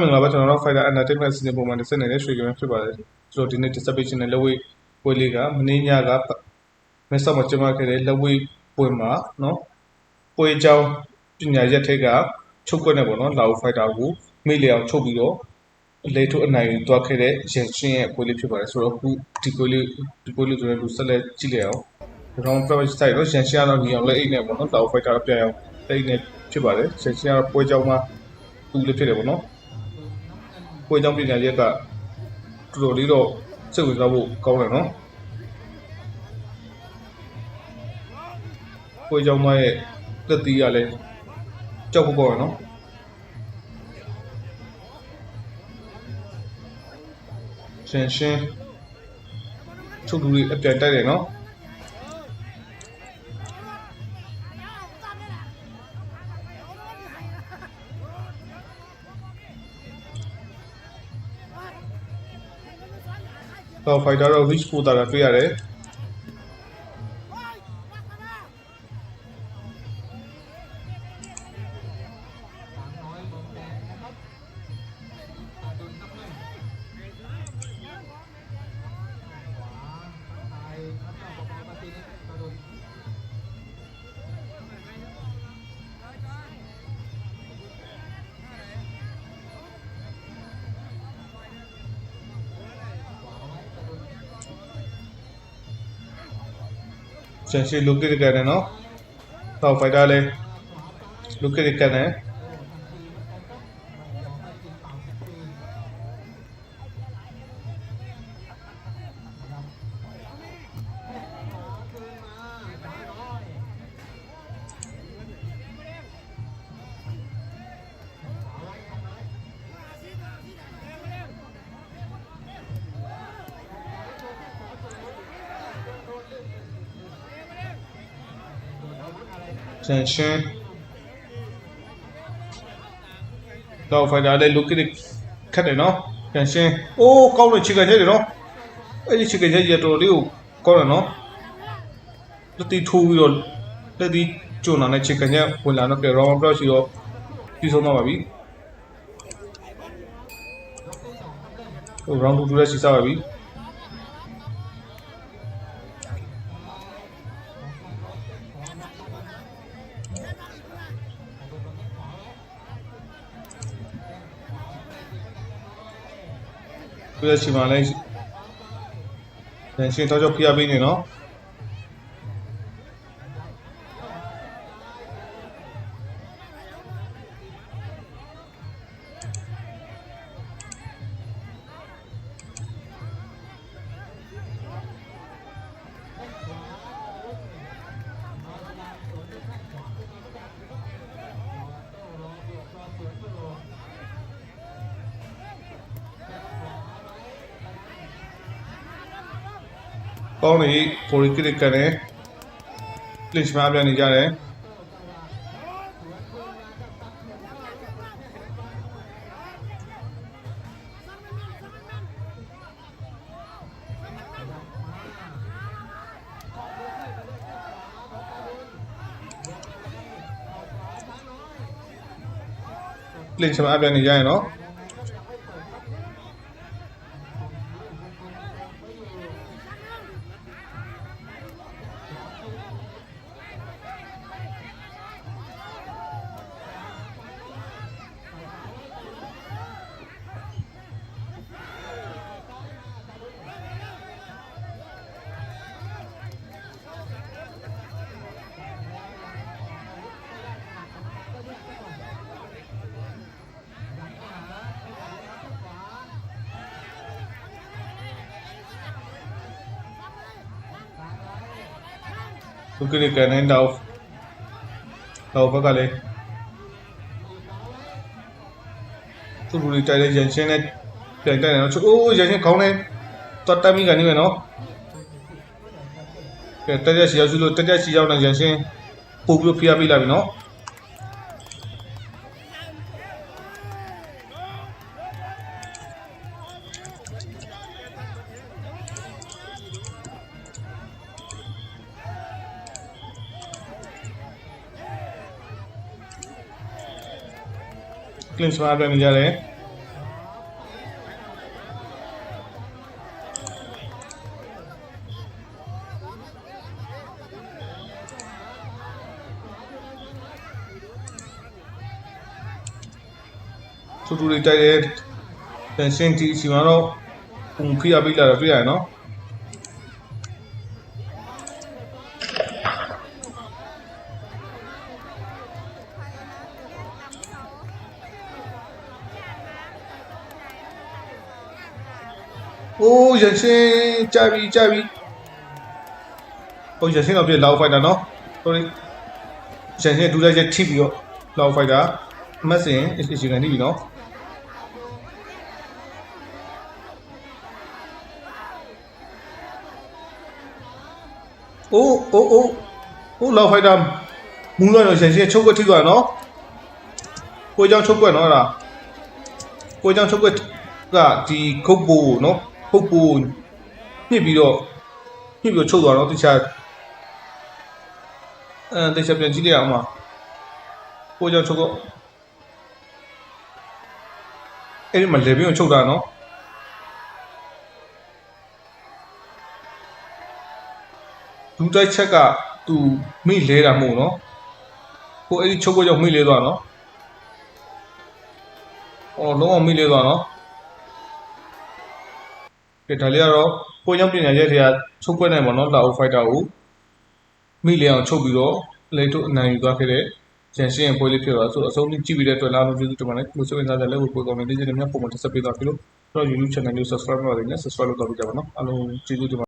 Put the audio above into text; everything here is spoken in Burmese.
မင်္ဂလာပါကျွန်တော်တို့ Fighter Entertainment စီစဉ်ပုံမှန်တစ်စက်နေတဲ့ရွှေကင်းဖြစ်ပါတယ်ကျွန်တော်ဒီနေ့ distribution နဲ့လက်ဝဲပွဲလေးကမင်းညကမက်ဆော့မှာကျင်းပခဲ့တဲ့လက်ဝဲပွဲမှာနော်ပွဲကြောင်းပညာရက်ထိတ်ကချုပ်ကွက်နေပေါ့နော်လာဦး Fighter ကိုမိလျောင်ချုပ်ပြီးတော့လေထုတ်အနိုင်ယူသွားခဲ့တဲ့ရန်ရှင်းရဲ့ပွဲလေးဖြစ်ပါတယ်ဆိုတော့အခုဒီပွဲလေးဒီပွဲလေးဆိုတော့လူဆက်လက်ကြည့်လိုက်အောင် round price တိုက်တော့ရန်ရှင်းကတော့ညီအောင်လက်အိတ်နဲ့ပေါ့နော်လာဦး Fighter ပြန်အောင်လက်အိတ်နဲ့ဖြစ်ပါတယ်ရန်ရှင်းကတော့ပွဲကြောင်းမှာသူလေးဖြစ်တယ်ပေါ့နော် ကိုယ်ကြောင့်ပညာရက်ကတော်တော်လေးတော့စိတ်ဝင်စားဖို့ကောင်းတယ်နော်ကိုယ်ကြောင့်မရဲ့တက်တီးရလဲကြောက်ဖို့ကောင်းတယ်နော်ရှင်းရှင်းချုပ်လူတွေအပြန်တိုက်တယ်နော် တော့ fighter တော့ reach ပို့တာတွေ့ရတယ် ရှင်းရှင်း look ရကန်တယ်နော်တော့ fighter လဲ look ရကန် တယ်ရှင်းရှင်းတော့ fighter လဲ look ရခတ်တယ်နော်ရှင်းရှင်းအိုးကောင်းတဲ့ခြေကန်ချက်တွေနော်အဲ့ဒီခြေကန်ချက်ကြီးကတော်တော်လေးကိုကောင်းတယ်နော်လက်တီထိုးပြီးတော့လက်တီကျွန်းလာတဲ့ခြေကန်ချက်ဝင်လာတော့က round plus ရှိတော့ပြီးဆုံးတော့ပါပြီဟို round 2တူတဲ့စီစားပါပြီ သူရဲ့ချိန်မှာလဲရှင်းတော့ကြောက်ဖိအားပေးနေနော် ကောင်းနေကိုရီကရစ်ကန်နဲ့ glitch မှာပြန်နေကြတယ်ကလစ်ချမှာပြန်နေကြရင်နော် သူကရစ်ကန်နဲ့တော့တော့ဘက်ကလည်းသူလူတွေတိုက်တဲ့ရန်ချင်းနဲ့ပြန်တိုက်တယ်နော်ချိုးအိုးရန်ချင်းခေါင်းနဲ့တော့တက်မိကနေမယ်နော်ကဲတက်ရက်စီရောက်စုလို့တက်ရက်စီရောက်တဲ့ရန်ချင်းပို့ပြီးဖိအားပေးလာပြီနော် clips မှာပြန်နေကြတယ်သူတို့တွေတိုက်တဲ့တန်ရှင်းတီစီမှာတော့ပုံဖိရပိလာတော့တွေ့ရတယ်နော် အိုးရန်ရှင်းကြပြီကြပြီဟိုရန်ရှင်းတော့ပြလောက်ဖိုက်တာနော် sorry ရန်ရှင်းဒူလိုက်ချက်ထိပြီးတော့လောက်ဖိုက်တာအမတ်စင်အစီအစဉ်ကနေပြီနော် โอ้โอ้โอ้โอ้လောက်ဖိုက်တာမူးတော့ရန်ရှင်းချုပ်ကွက်ထိသွားနော်ကိုကြောင်ချုပ်ကွက်နော်အဲ့ဒါကိုကြောင်ချုပ်ကွက်ကဒီခုတ်ပူနော် ခုတ်ပူညှစ်ပြီးတော့ညှစ်ပြီးတော့ချုပ်သွားတော့တခြားအဲတခြားပြန်ကြည့်လိုက်အောင်ပါကိုကြောင်ချုပ်ကွက်အဲ့ဒီမှာလေဘင်းကိုချုပ်တာနော်လူတိုက်ချက်ကသူမိလဲတာမဟုတ်နော်ကိုအဲ့ဒီချုပ်ကိုကြောင့်မိလဲသွားနော်အော်လုံးဝမိလဲသွားနော်ကဲ ဒါလေးကတော့ကိုကြောင့်ပြင်ညာရက်တွေကချုပ်ခွက်နိုင်ပါနော်လာအိုဖိုက်တာကိုမိလဲအောင်ချုပ်ပြီးတော့လေထုတ်အနိုင်ယူသွားခဲ့တဲ့ဂျန်ရှင်းရဲ့ပွဲလေးဖြစ်သွားဆိုတော့အဆုံးထိကြည့်ပြီးတဲ့အတွက်လားလို့ကျေးဇူးတင်ပါတယ်လို့ဆိုရင်ဒါလည်းဝေပွဲကောင်းတဲ့ဒီနေ့များပုံမှန်တက်ဆက်ပေးသွားပြီလို့တော့ YouTube channel လေး subscribe လုပ်ပါသေးတယ် subscribe လုပ်တော့ပြကြပါနော်အားလုံးကျေးဇူးတင်ပါ